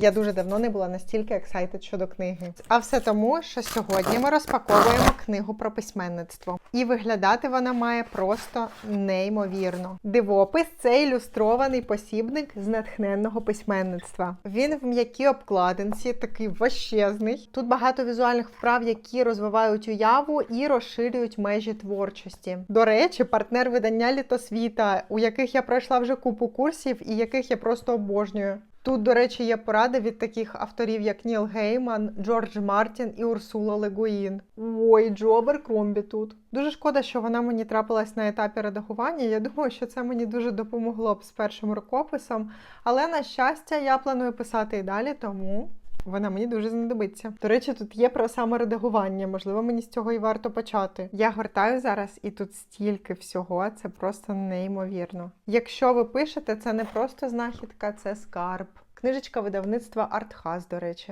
Я дуже давно не була настільки ексайтед щодо книги. А все тому, що сьогодні ми розпаковуємо книгу про письменництво. І виглядати вона має просто неймовірно. Дивопис це ілюстрований посібник з натхненного письменництва. Він в м'якій обкладинці, такий ващезний. Тут багато візуальних вправ, які розвивають уяву і розширюють межі творчості. До речі, партнер видання Літосвіта, у яких я пройшла вже купу курсів і яких я просто обожнюю. Тут, до речі, є поради від таких авторів, як Ніл Гейман, Джордж Мартін і Урсула Легуїн. Ой, Джобер Кромбі тут. Дуже шкода, що вона мені трапилась на етапі редагування. Я думаю, що це мені дуже допомогло б з першим рукописом. Але на щастя, я планую писати і далі, тому вона мені дуже знадобиться. До речі, тут є про саморедагування. Можливо, мені з цього і варто почати. Я гортаю зараз, і тут стільки всього, це просто неймовірно. Якщо ви пишете, це не просто знахідка, це скарб. Книжечка видавництва Артхаз, до речі.